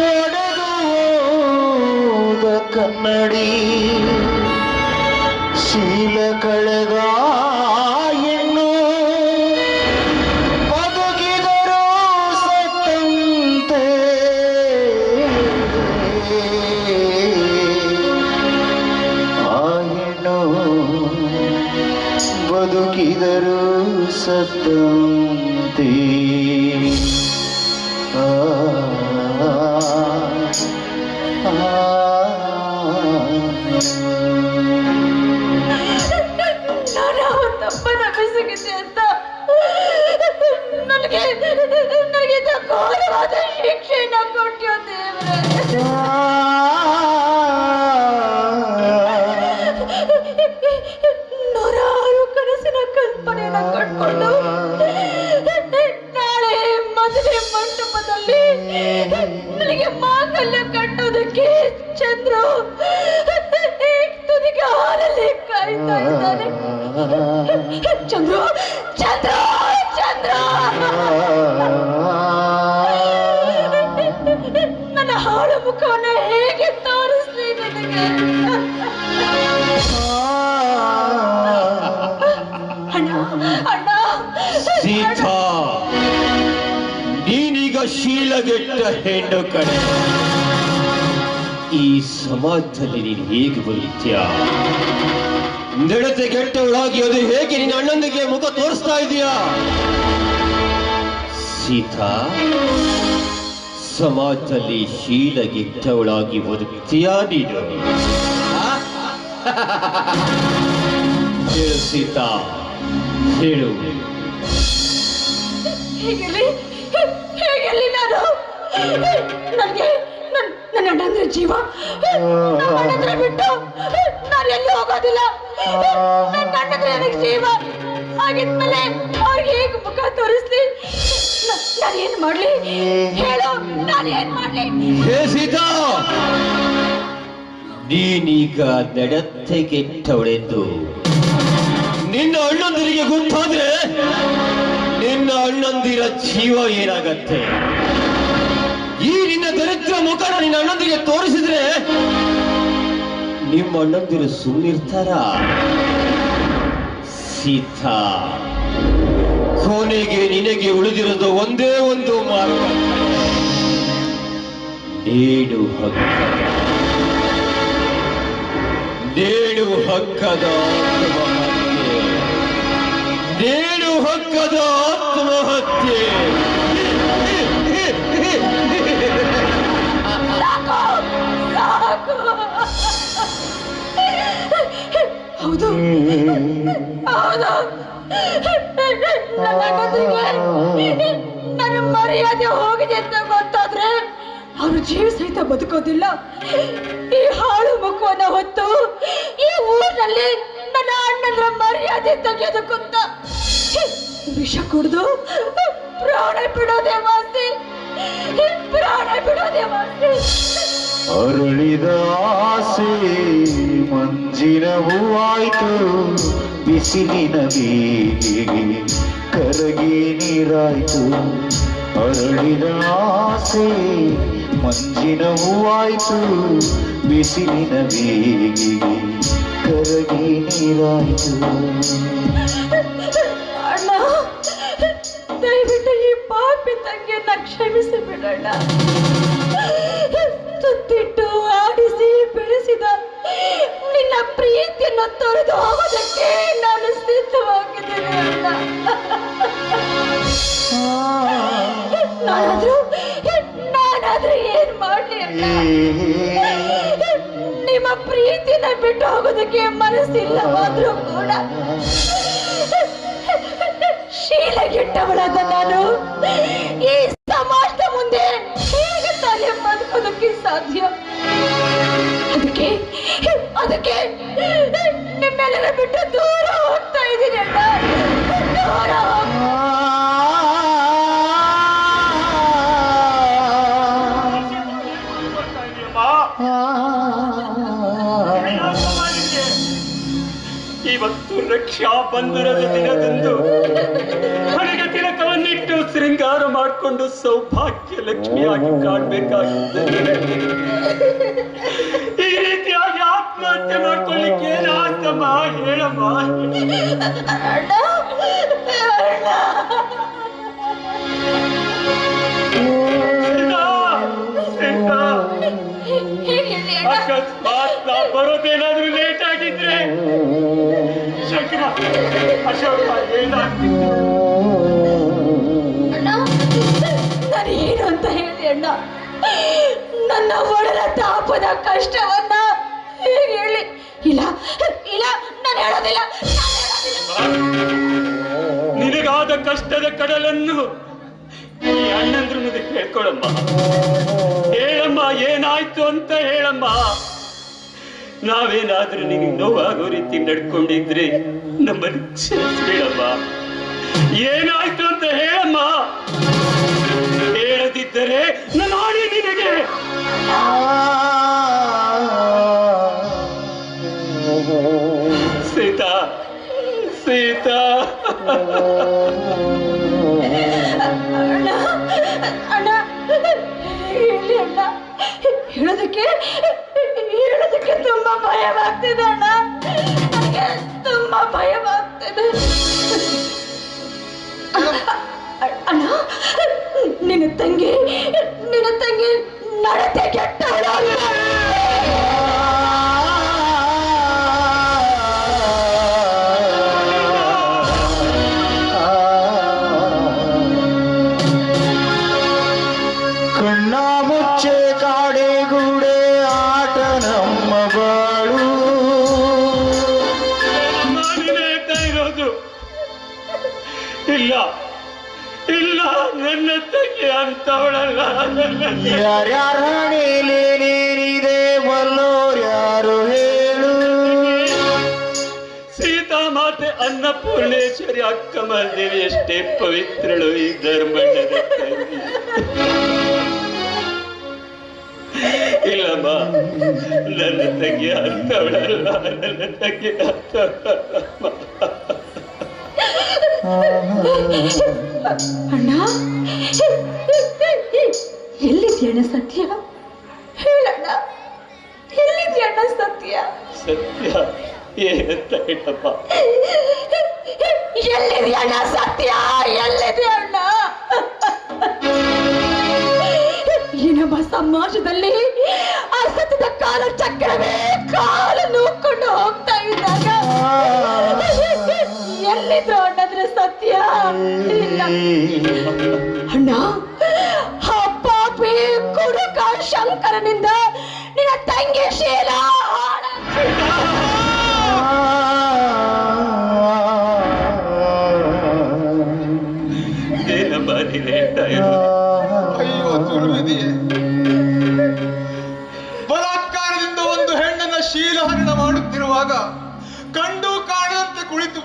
ಒಡೆದು ಹೋದ ಕನ್ನಡಿ ಶೀಲ ಕಳೆದ ನಾನು ತಪ್ಪನ್ನ ಬೆಸಗಿದೆ ಅಂತ? ನನಗೆ ನನಗೆ ಇಂಥ ಚಂದ್ರು ಚಂದ್ರು ಚಂದ್ರು. ನನ್ನ ಹಾಳು ಮುಖವನ್ನ ಹೇಗೆ ತೋರಿಸ್ಲಿ ನನಗೆ? ಅಣ್ಣ ಅಣ್ಣ. ಸೀತಾ, ನೀನೀಗ ಶೀಲಗೆಟ್ಟ ಹೆಣ್ಣು ಕಡೆ ಈ ಸಮಾಜದಲ್ಲಿ ನೀನು ಹೇಗೆ ಬರುತ್ತೀಯ ನಡತೆ ಕೆಟ್ಟವಳಾಗಿ ಅದು ಹೇಗೆ ನಿನ್ನ ಅಣ್ಣನಿಗೆ ಮುಖ ತೋರಿಸ್ತಾ ಇದೀಯಾ? ಸೀತಾ, ಸಮಾಜದಲ್ಲಿ ಶೀಲಗೆಟ್ಟವಳಾಗಿ ಬದುಕ್ತೀಯಾ ನೀನು? ಹೇಳು ಸೀತಾ, ಹೇಳು. ನನಗೆ ನನ್ನ ಅಣ್ಣಂದ್ರೆ ಜೀವ. ಬಿಟ್ಟು ನಾನು ಎಲ್ಲಿ ಹೋಗೋದಿಲ್ಲ? ನನ್ನ ನನಗೆ ಜೀವ ಆಗಿದ್ಮೇಲೆ ಅವ್ರಿಗೆ ಹೇಗೆ ಮುಖ ತೋರಿಸ್ಲಿ? ಮಾಡ್ಲಿ? ಮಾಡ್ಲಿ? ಹೇ ಸೀತಾ! ನಿನ್ನ ಅಣ್ಣಂದಿರಿಗೆ ಗೊತ್ತಾದ್ರೆ ನಿನ್ನ ಅಣ್ಣಂದಿರ ಜೀವ ಏನಾಗತ್ತೆ? ಈ ನಿನ್ನ ದರಿದ್ರ ಮುಖ ನಿನ್ನ ಅಣ್ಣಂದಿರಿಗೆ ತೋರಿಸಿದ್ರೆ ನಿಮ್ಮ ಅಣ್ಣಂದಿರು ಸುಮ್ಮನಿರ್ತಾರ ಸೀತಾ, ಕೊನೆಗೆ ನಿನಗೆ ಉಳಿದಿರೋದು ಒಂದೇ ಒಂದು ಮಾರ್ಗ. ನೇಡು ಹಕ್ಕ ನೇಡು ಹಕ್ಕದ ನೇಡು ಹಕ್ಕದ ಆತ್ಮಹತ್ಯೆ. ಹೌದು. ಹೌದು. ನನ್ನ ಅಣ್ಣಂದಿರಿಗೆ ನನ್ನ ಮರ್ಯಾದೆ ಹೋಗಿದೆ ಅಂತ ಗೊತ್ತಾದ್ರೆ ಅವರು ಜೀವ ಸಹಿತ ಬದುಕೋದಿಲ್ಲ. ಈ ಹಾಳು ಮುಖವನ್ನ ಹೊತ್ತು ಈ ಊರಿನಲ್ಲಿ ನನ್ನ ಅಣ್ಣನ ಮರ್ಯಾದೆ ತೆಗೆದುಕೊಂತ ವಿಷ ಕುಡಿದು ಪ್ರಾಣ ಬಿಡೋದೇ ಮಾಸ್ತಿ ಪ್ರಾಣ ಬಿಡೋದೇ ಮಾಸ್ತಿ ಅರಳಿದ ಆಸೆ ಮಂಜಿನ ಹೂವಾಯ್ತು ಬಿಸಿಲಿನ ಬೇಗೆಗೆ ಕರಗಿ ನೀರಾಯ್ತು. ಅರಳಿದ ಆಸೆ ಮಂಜಿನ ಹೂವಾಯ್ತು ಬಿಸಿಲಿನ ಬೇಗೆಗೆ ಕರಗಿ ನೀರಾಯ್ತು. ಅಣ್ಣ, ದಯವಿಟ್ಟು ಈ ಪಾಪಿ ತಂಗಿಯನ್ನ ಕ್ಷಮಿಸಿ ಬಿಡೋಣ ಬಿಟ್ಟು ಹೋಗೋದಕ್ಕೆ ಮನಸ್ಸಿಲ್ಲವಾದ್ರೂ ಕೂಡ. ಶೀಲಗೆಟ್ಟವಳಾದ ನಾನು. ಈ ಸಮಾಜದ ಮುಂದೆ ಹೇಗೆ ತಾನೇ ಬದುಕೋದಕ್ಕೆ ಸಾಧ್ಯ? ಅದಕ್ಕೆ ಅದಕ್ಕೆ ನಿಮ್ಮೆಲ್ಲರ ಬಿಟ್ಟು ದೂರ ಹೋಗ್ತಾ ಇದ್ದೀನಿ ಅಣ್ಣ. ಇವತ್ತು ರಕ್ಷ ರಕ್ಷಾ ಬಂಧುರದ ದಿನದಂದು ಹಣೆಗೆ ತಿಲಕವನ್ನಿಟ್ಟು ಶೃಂಗಾರ ಮಾಡಿಕೊಂಡು ಸೌಭಾಗ್ಯ ಲಕ್ಷ್ಮಿಯಾಗಿ ಕಾಣ್ಬೇಕಾಗಿದ್ದರೆ ಈ ರೀತಿಯಾಗಿ ಆತ್ಮಹತ್ಯೆ ಮಾಡ್ಕೊಳ್ಳಿಕ್ಕೆ ಏನಾಗ್ತಮ್ಮ ಹೇಳಮ್ಮ ಅಣ್ಣ ಅಣ್ಣ ಸೀತಾ, ಸೀತಾ, ಹೇಳಿ ಅಣ್ಣ ಅಕಸ್ಮಾತ್ ನಾ ಬರೋದೇನಾದ್ರೂ ಅಶೋಕ ಏನಾಗ್ತಿತ್ತು ಏನು ಅಂತ ಹೇಳಿ ಅಣ್ಣ? ನನ್ನ ಒಡಲ ತಾಪದ ಕಷ್ಟವನ್ನ ಹೇಳಿ? ಇಲ್ಲ ಇಲ್ಲ, ನಾನು ಹೇಳೋದಿಲ್ಲ, ನಾನ್ ಹೇಳೋದಿಲ್ಲ. ನಿನಗಾದ ಕಷ್ಟದ ಕಡಲನ್ನು ಈ ಅಣ್ಣಂದ್ರ ಮುಂದೆ ಹೇಳ್ಕೊಳಮ್ಮ. ಹೇಳಮ್ಮ, ಏನಾಯ್ತು ಅಂತ ಹೇಳಮ್ಮ. ನಾವೇನಾದ್ರೂ ನಿನಗೆ ನೋವಾಗೋ ರೀತಿ ನಡ್ಕೊಂಡಿದ್ರೆ ನಮ್ಮನ್ನು ಕ್ಷಮಿಸ್ಬೇಡಮ್ಮ ಏನಾಯ್ತು ಅಂತ ಹೇಳಮ್ಮ ಹೇಳದಿದ್ದರೆ ನಾನು ಆಡಿ ನಿನಗೆ. ಸೀತಾ ಸೀತಾ. ಅಣ್ಣ ಅಣ್ಣ ಅಣ್ಣ. ಹೇಳೋದಕ್ಕೆ ಇಲ್ಲ. ಇಲ್ಲ ನನ್ನ ತಂಗಿ ಅಂತವಳಲ್ಲ. ಯಾರ್ಯಾರ ಹಣೆಲೇನೇನಿದೆ ಬಲ್ಲೋರ್ಯಾರು ಹೇಳು? ಸೀತಾ ಮಾತೆ ಅನ್ನಪೂರ್ಣೇಶ್ವರಿ ಅಕ್ಕ ಮಹಾದೇವಿ ಎಷ್ಟೇ ಪವಿತ್ರಳು ಈ ಧರ್ಮದ ತಂಗಿ. ಇಲ್ಲಮ್ಮ ನನ್ನ ತಂಗಿ ಅಂತವಳಲ್ಲ ನನ್ನ ತಂಗಿ ಅಂತವಳಲ್ಲ. ಅಣ್ಣ? ಎಲ್ಲಿದ್ಯಣ್ಣ ಸತ್ಯ? ಹೇಳಣ್ಣ ಎಲ್ಲಿದ್ಯಣ್ಣ ಸತ್ಯ? ಸತ್ಯ ಏನಂತ ಹೇಳಪ್ಪ? ಎಲ್ಲಿದ್ಯಣ್ಣ ಸತ್ಯ? ಎಲ್ಲಿದ್ಯಣ್ಣ? ಈ ನಮ್ಮ ಸಮಾಜದಲ್ಲಿ ಅಸತ್ಯದ ಕಾಲ ಚಕ್ರವೇ ಕಾಲು ನೂಕೊಂಡು ಹೋಗ್ತಾ ಇದ್ದಾಗ ಎಲ್ಲಿದ್ರು ಅಣ್ಣಂದ್ರೆ ಸತ್ಯ. ಅಣ್ಣ ಆ ಪಾಪಿ ಕುಡುಕ ಶಂಕರನಿಂದ ನಿನ್ನ ತಂಗಿ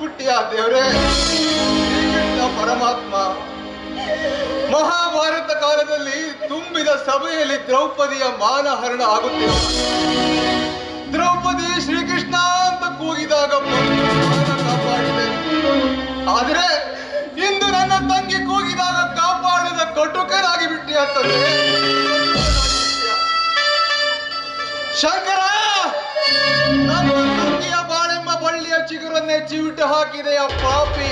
ಬಿಟ್ಟಿಯ ದೇವರೇ ಪರಮಾತ್ಮ. ಮಹಾಭಾರತ ಕಾಲದಲ್ಲಿ ತುಂಬಿದ ಸಭೆಯಲ್ಲಿ ದ್ರೌಪದಿಯ ಮಾನಹರಣ ಆಗುತ್ತಿಲ್ಲ. ದ್ರೌಪದಿ ಶ್ರೀಕೃಷ್ಣ ಅಂತ ಕೂಗಿದಾಗ ಕಾಪಾಡಿದೆ. ಆದ್ರೆ ಇಂದು ನನ್ನ ತಂಗಿ ಕೂಗಿದಾಗ ಕಾಪಾಡಿದ ಕಟುಕನಾಗಿ ಬಿಟ್ಟಿಯ ತಂದೆ. ಶಂಕರ! ಚಿಗುರನ್ನೇ ಚಿವಿಟ್ಟು ಹಾಕಿದೆಯ ಪಾಪಿ.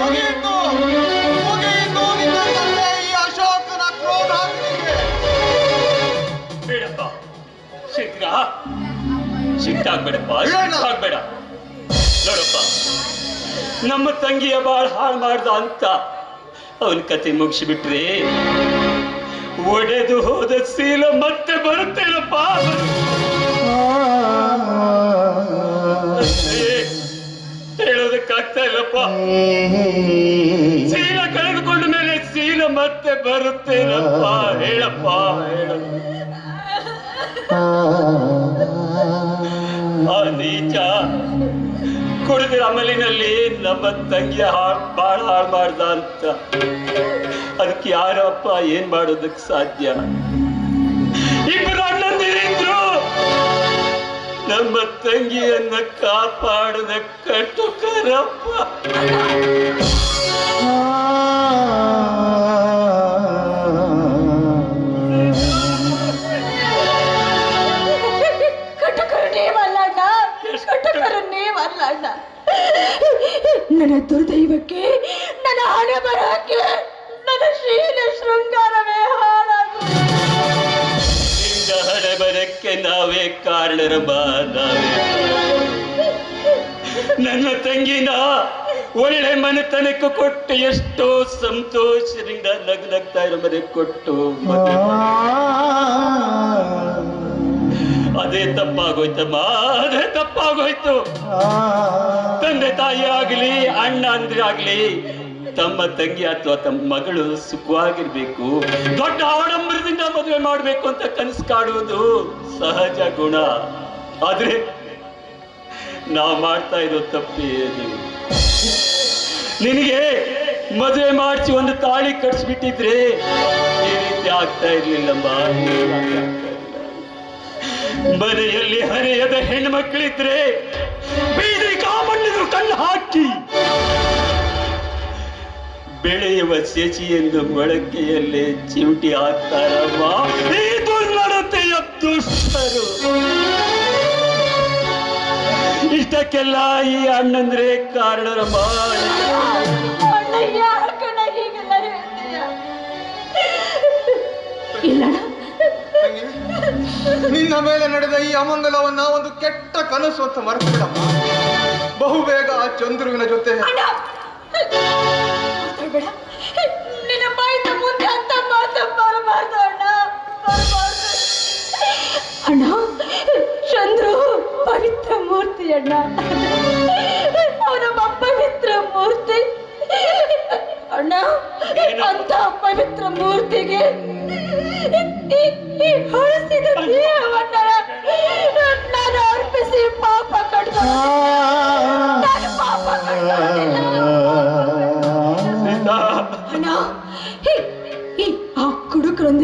ಮುಗಿಯಿತು ಈ ಅಶೋಕನ ಕ್ರೋಧ. ಬೇಡಪ್ಪ ಶೀಘ್ರ ಸಿಟ್ಟಾಗ್ಬೇಡಪ್ಪ ಆಗ್ಬೇಡ. ನೋಡಪ್ಪ ನಮ್ಮ ತಂಗಿಯ ಬಾಳ್ ಹಾಳು ಮಾಡ್ದ ಅಂತ ಅವನ ಕತೆ ಮುಗಿಸಿಬಿಟ್ರಿ ಒಡೆದು ಹೋದ ಸೀಲ ಮತ್ತೆ ಬರುತ್ತೇನಪ್ಪ? ಹೇಳೋದಕ್ಕಾಗ್ತಾ ಇಲ್ಲಪ್ಪ. ಸೀಲ ಕಳೆದುಕೊಂಡ ಮೇಲೆ ಸೀಲ ಮತ್ತೆ ಬರುತ್ತೇನಪ್ಪ ಹೇಳಪ್ಪ ಆ ನೀಚ, ಕುಡಿದಿರ ಅಮಲಿನಲ್ಲಿ ನಮ್ಮ ತಂಗಿಯ ಹಾಳ್ ಬಾಳ ಹಾಳು ಮಾಡ್ದ ಅಂತ. ಅದಕ್ಕೆ ಯಾರಪ್ಪ ಏನ್ ಮಾಡೋದಕ್ ಸಾಧ್ಯ? ಇಬ್ಬರು ನಮ್ಮ ತಂಗಿಯನ್ನ ಕಾಪಾಡದ ನೀವಲ್ಲ ಅಣ್ಣ ನನ್ನ ದುರ್ದೈವಕ್ಕೆ ನನ್ನ ಹಣೆ ಬರಕ್ಕೆ ನನ್ನ ಶೀಲ ಶೃಂಗಾರವೇ ಬರಕ್ಕೆ ಕಾರ್ಳರ ಬಾದಾವೆ. ನನ್ನ ತಂಗಿನ ಒಳ್ಳೆ ಮನೆತನಕ್ಕೆ ಕೊಟ್ಟು ಎಷ್ಟೋ ಸಂತೋಷದಿಂದ ನಗ್ನಗ್ತಾ ಇರೋ ಮನೆ ಕೊಟ್ಟು. ಅದೇ ತಪ್ಪಾಗೋಯ್ತಮ್ಮ ಅದೇ ತಪ್ಪಾಗೋಯ್ತು. ತಂದೆ ತಾಯಿ ಆಗ್ಲಿ ಅಣ್ಣ ಅಂದ್ರೆ ಆಗ್ಲಿ ತಮ್ಮ ತಂಗಿ ಅಥವಾ ತಮ್ಮ ಮಗಳು ಸುಖವಾಗಿರ್ಬೇಕು, ದೊಡ್ಡ ಆಡಂಬರದಿಂದ ಮದುವೆ ಮಾಡಬೇಕು ಅಂತ ಕನಸು ಕಾಡುವುದು ಸಹಜ ಗುಣ ಆದ್ರೆ ನಾವು ಮಾಡ್ತಾ ಇರೋ ತಪ್ಪೇನು ನಿನಗೆ ಮದುವೆ ಮಾಡಿಸಿ ಒಂದು ತಾಳಿ ಕಟ್ಸ್ಬಿಟ್ಟಿದ್ರೆ ಈ ರೀತಿ ಆಗ್ತಾ ಇರ್ಲಿಲ್ಲಮ್ಮ. ಮನೆಯಲ್ಲಿ ಹರೆಯದ ಹೆಣ್ಮಕ್ಳಿದ್ರೆ ಬೀದಿ ಕಾಮಣ್ಣಿದ್ರು ಕಣ್ಣು ಹಾಕಿ ಬೆಳೆಯುವ ಸೆಚಿಯನ್ನು ಮೊಳಕೆಯಲ್ಲಿ ಚಿವುಟಿ ಹಾಕ್ತಾರಮ್ಮ ಈ ದುರ್ನಡತೆಯ ದುಷ್ಟರು. ಇಷ್ಟಕ್ಕೆಲ್ಲ ಈ ಅಣ್ಣಂದ್ರೆ ಕಾರಣರಮ್ಮ ನಿನ್ನ ಮೇಲೆ ನಡೆದ ಈ ಅಮಂಗಲವನ್ನ ಒಂದು ಕೆಟ್ಟ ಕನಸು ಅಂತ ಮರೆತು ಬಿಡಮ್ಮ. ಬಹುಬೇಗ ಆ ಚಂದ್ರುವಿನ ಜೊತೆ ಅಣ್ಣ ನಿನ್ನ ಬಾಯಿಂದ ಮುಂದೆ ಅಂತ ಮಾತು ಬರಬಾರ್ದು ಅಣ್ಣ. ಅಣ್ಣ ಚಂದ್ರು ಪವಿತ್ರ ಮೂರ್ತಿ ಅಣ್ಣ. ಅವನೊಬ್ಬ ಪವಿತ್ರ ಮೂರ್ತಿ. ಅಣ್ಣ ಅಂತ ಪವಿತ್ರ ಮೂರ್ತಿಗೆ ಈ ಹಳಸಿದ ನಾನು ಅರ್ಪಿಸಿ ಪಾಪ ಕಡ್ದು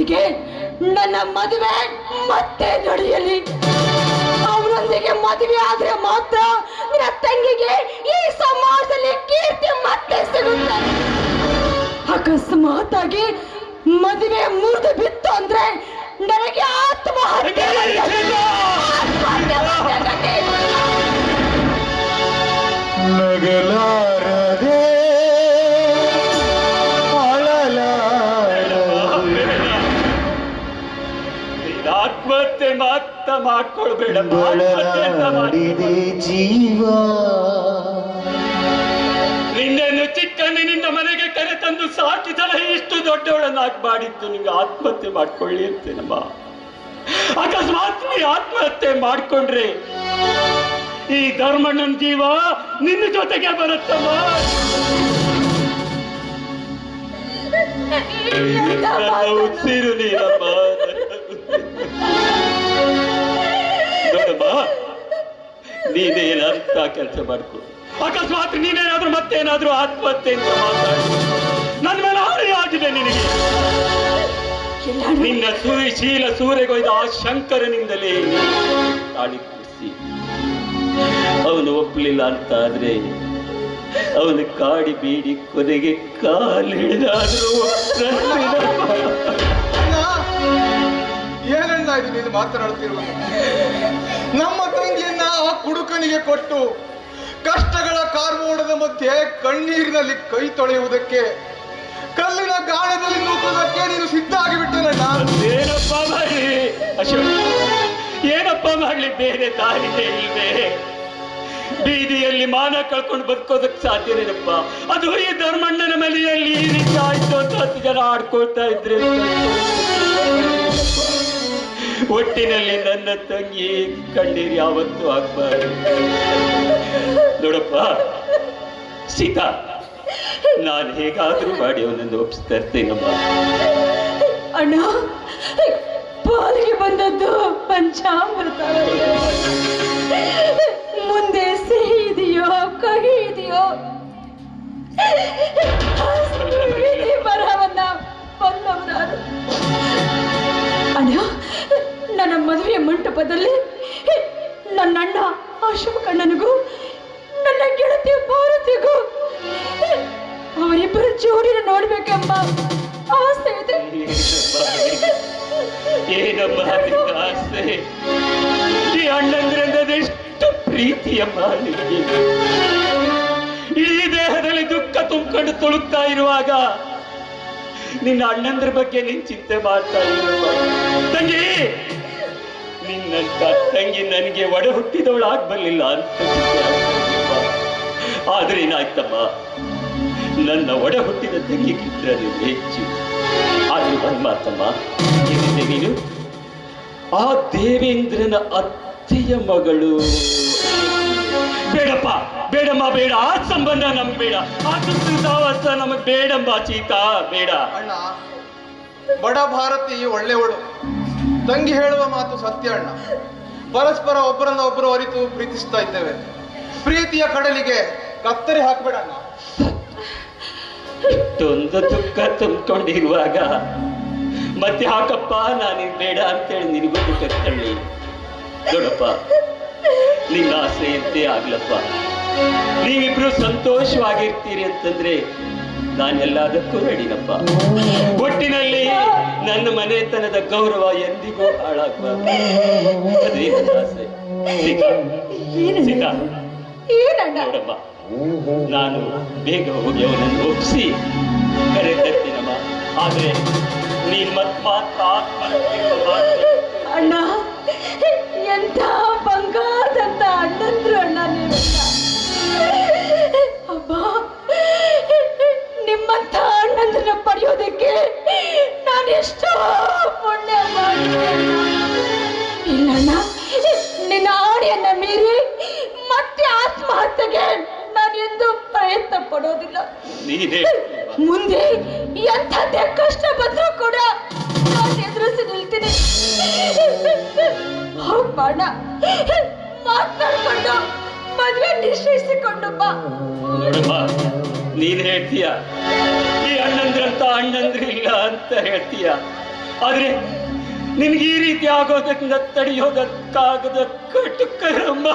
ಕುಡುಕರೊಂದಿಗೆ ನನ್ನ ಮದುವೆ ಮತ್ತೆ ನಡೆಯಲಿ. ಅವರೊಂದಿಗೆ ಮದುವೆ ಆದ್ರೆ ಮಾತ್ರ ನನ್ನ ತಂಗಿಗೆ ಈ ಸಮಾಜದಲ್ಲಿ ಕೀರ್ತಿ ಮತ್ತೆ ಸಿಗುತ್ತೆ. ಅಕಸ್ಮಾತ್ ಆಗಿ ಮದುವೆ ಮುರಿದು ಬಿತ್ತು ಅಂದ್ರೆ ನನಗೆ ಆತ್ಮಹತ್ಯೆ ಮಾಡ್ಕೊಳ್ಬೇಡ. ಬಳಲಾಡಿದೆ ಜೀವ. ನಿನ್ನನ್ನು ಚಿಕ್ಕಂದಿನಿಂದ ಮನೆಗೆ ಕರೆ ತಂದು ಸಾಕಿದಳ ಇಷ್ಟು ದೊಡ್ಡವಳನ್ನಾಗಿ ಮಾಡಿತ್ತು ನಿಂಗೆ ಆತ್ಮಹತ್ಯೆ ಮಾಡ್ಕೊಳ್ಳಿ ಅಂತೇನಮ್ಮ. ಅಕಸ್ಮಾತ್ ನೀ ಆತ್ಮಹತ್ಯೆ ಮಾಡ್ಕೊಂಡ್ರೆ ಈ ಧರ್ಮಣ್ಣನ ಜೀವ ನಿನ್ನ ಜೊತೆಗೆ ಬರುತ್ತಮ್ಮ. ನನ್ನ ಉಸಿರು ನೀನಮ್ಮ. ನೀನೇನ್ ಅರ್ಥ ಕೆಲಸ ಮಾಡ್ಕೊ. ಅಕಸ್ಮಾತ್ ನೀನೇನಾದ್ರೂ ಮತ್ತೇನಾದ್ರೂ ಆತ್ಮಹತ್ಯೆ ಅಂತ ಮಾತಾಡಿ. ನನ್ನ ಮೇಲೆ ಹಾರಿ ಆಗಿದೆ ನಿನಗೆ. ನಿನ್ನ ಸುಶೀಲ ಸೂರೆಗೊಯ್ದ ಆ ಶಂಕರನಿಂದಲೇ ತಾಳಿ ಕೂಡಿಸಿ ಅವನು ಒಪ್ಪಲಿಲ್ಲ ಅಂತ ಆದ್ರೆ ಅವನು ಕಾಡಿ ಬೀಡಿ ಕೊನೆಗೆ ಕಾಲಿಡಿದಾದ್ರೂ ಅಣ್ಣ ಇದ್ದೀನಿ ಇಲ್ಲಿ ನೀನು ಮಾತನಾಡುತ್ತಿರುವುದು ನಮ್ಮ ತಂಗಿಯನ್ನ ಆ ಕುಡುಕನಿಗೆ ಕೊಟ್ಟು, ಕಷ್ಟಗಳ ಕಾರ್ಮೋಡದ ಮಧ್ಯೆ ಕಣ್ಣೀರಿನಲ್ಲಿ ಕೈ ತೊಳೆಯುವುದಕ್ಕೆ, ಕಲ್ಲಿನ ಗಾಣದಲ್ಲಿ ನೂಕುವುದಕ್ಕೆ ನೀನು ಸಿದ್ಧ ಆಗಿಬಿಟ್ಟೆನಣ್ಣ. ಏನಪ್ಪ ಮಾಡಿ? ಏನಪ್ಪ ಮಾಡಲಿ? ಬೇರೆ ದಾರಿ ಇಲ್ಲದೆ ಬೀದಿಯಲ್ಲಿ ಮಾನ ಕಳ್ಕೊಂಡು ಬದುಕೋದಕ್ಕೆ ಸಾಧ್ಯನೇನಪ್ಪ ಅದು ಈ ಧರ್ಮಣ್ಣನ ಮನೆಯಲ್ಲಿ ಈ ರೀತಿ ಆಯ್ತು ಅಂತ ಹತ್ತು ಜನ ಆಡ್ಕೊಳ್ತಾ ಇದ್ರೆ ಒಟ್ಟಿನಲ್ಲಿ ನನ್ನ ತಂಗಿ ಕಣ್ಣೀರು ಯಾವತ್ತೂ ಆಗ್ಬಾರ್ದು ನೋಡಪ್ಪ, ಸೀತಾ, ನಾನು ಹೇಗಾದ್ರೂ ಮಾಡಿ ಅವನನ್ನು ಒಪ್ಪಿಸ್ತಾ ಇರ್ತೇನಮ್ಮ ಅಣ್ಣ, ಪಾಲಿಗೆ ಬಂದದ್ದು ಪಂಚಾಮೃತ. ಮುಂದೆ ಸಿಹಿ ಇದೆಯೋ, ಕಹಿ ಇದೆಯೋ? ಬರಹವನ್ನ ಬಲ್ಲವನಾರು. ಅಣ್ಣ ನನ್ನ ಮದುವೆ ಮಂಟಪದಲ್ಲಿ ನನ್ನ ಅಣ್ಣ ಅಶೋಕಣ್ಣನಿಗೂ ನನ್ನ ಗೆಳತಿ ಭಾರತಿಗೂ ಅವರಿಬ್ಬರ ಜೋಡಿನ ನೋಡ್ಬೇಕೆಂಬ ಆಸೆ ಇದೆ. ನಿನ್ನ ಆಸೆ? ಈ ಅಣ್ಣಂದ್ರಿಂದ ಎಷ್ಟು ನಿನಗೆ ಈ ದೇಹದಲ್ಲಿ ದುಃಖ ತುಂಬಿಕೊಂಡು ತುಳುಕ್ತಾ ಇರುವಾಗ ನಿನ್ನ ಅಣ್ಣಂದ್ರ ಬಗ್ಗೆ ನೀನ್ ಚಿಂತೆ ಮಾಡ್ತಾ ಇರುವ. ತಂಗಿ! ನಿನ್ನಂತ ತಂಗಿ ನನಗೆ ಒಡ ಹುಟ್ಟಿದವಳಾಗ್ಬರ್ಲಿಲ್ಲ ಅಂತ ಆದ್ರೆ ಏನಾಯ್ತಮ್ಮ? ನನ್ನ ಒಡ ಹುಟ್ಟಿದ ತಂಗಿ ಕಿತ್ರ ಹೆಚ್ಚು. ಆದ್ರೆ ಒಂದ್ ಮಾತಮ್ಮ ಏನಿದೆ ನೀನು? ಆ ದೇವೇಂದ್ರನ ಅತ್ತೆಯ ಮಗಳು. ಬೇಡಪ್ಪ, ಬೇಡಮ್ಮ, ಬೇಡ. ಆ ಸಂಬಂಧ ನಮ್ಗೆ ಬೇಡ. ಆ ಸುತ್ತು ಸಾವಾಸ ನಮಗ್ ಬೇಡಮ್ಮ, ಚೀತಾ, ಬೇಡ. ಅಣ್ಣ, ಬಡ ಭಾರತಿ ಒಳ್ಳೆಯವಳು. ತಂಗಿ ಹೇಳುವ ಮಾತು ಸತ್ಯ ಅಣ್ಣ. ಪರಸ್ಪರ ಒಬ್ಬರನ್ನ ಒಬ್ಬರು ಅರಿತು ಪ್ರೀತಿಸ್ತಾ ಇದ್ದೇವೆ. ಪ್ರೀತಿಯ ಕಡಲಿಗೆ ಕತ್ತರಿ ಹಾಕ್ಬೇಡ ಅಣ್ಣ. ಇಷ್ಟೊಂದು ದುಃಖ ತುಂಬಿಕೊಂಡಿರುವಾಗ, ಮತ್ತೆ ಹಾಕಪ್ಪ, ನಾನು ಬೇಡ ಅಂತೇಳಿ ನಿನಗೊಂದು ಕತ್ತಳ್ಳಿ ತಳ್ಳಿ ನೋಡಪ್ಪ, ನಿನ್ನ ಆಸೆಯಂತೆ ಆಗ್ಲಪ್ಪ. ನೀವಿಬ್ರು ಸಂತೋಷವಾಗಿರ್ತೀರಿ ಅಂತಂದ್ರೆ ನಾನೆಲ್ಲದಕ್ಕೂ ರೆಡಿನಪ್ಪ ಒಟ್ಟಿನಲ್ಲಿ ನನ್ನ ಮನೆತನದ ಗೌರವ ಎಂದಿಗೂ ಹಾಳಾಗಬಾರ್ದು. ಅದೇ ನನ್ನ ಆಸೆ. ಸೀತಾ ಸೀತಾ ಏನಣ್ಣ ನೋಡಮ್ಮ ನಾನು ಬೇಗ ಹೋಗಿ ಅವನನ್ನು ಒಪ್ಪಿಸಿ. ಕರೆ ತರ್ತೀನಮ್ಮ. ಆದ್ರೆ ನೀನ್ ಮತ್ ಮಾತ್ರ. ಅಣ್ಣ ಎಂತ ಬಂಗಾರದಂತ ಅಣ್ಣಂದ್ರು ಅಣ್ಣ ನೀವೆಲ್ಲ. ಹೇಳ್ತೀಯ? ಈ ಅಣ್ಣಂದ್ರಂತ ಅಣ್ಣಂದ್ರಿಲ್ಲ ಅಂತ ಹೇಳ್ತೀಯ? ಆದ್ರೆ ನಿನ್ಗೆ ಈ ರೀತಿ ಆಗೋದನ್ನ ತಡೆಯೋದಕ್ಕಾಗದ ಕಟುಕರಮ್ಮ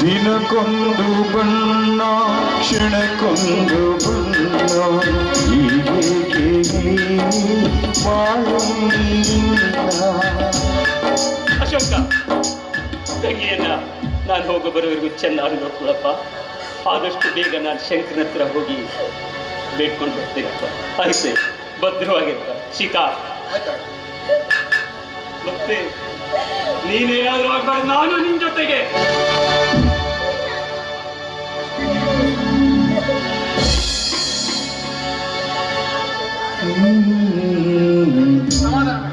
ದಿನಕ್ಕೊಂದು ಬಣ್ಣ ಕ್ಷಣಕ್ಕೊಂದು ಬಣ್ಣ ಹೀಗೆ ಅಶೋಕ ತಂಗಿಯನ್ನ ನಾನು ಹೋಗೋ ಬರೋವರೆಗೂ ಚೆನ್ನಾಗಿ ನೋಡ್ಕೊಳಪ್ಪ. ಆದಷ್ಟು ಬೇಗ ನಾನು ಶಂಕರನ ಹತ್ರ ಹೋಗಿ ಬೇಡ್ಕೊಂಡು ಬರ್ತೇನೆ ಆಯ್ತು, ಭದ್ರವಾಗಿರ್ತ. ಶೀತಾ ಮತ್ತೆ ನೀನೇನಾದ್ರೂ ಆಗ್ಬಾರ್ದು, ನಾನು ನಿನ್ ಜೊತೆಗೆ. ಸಮಾಧಾನ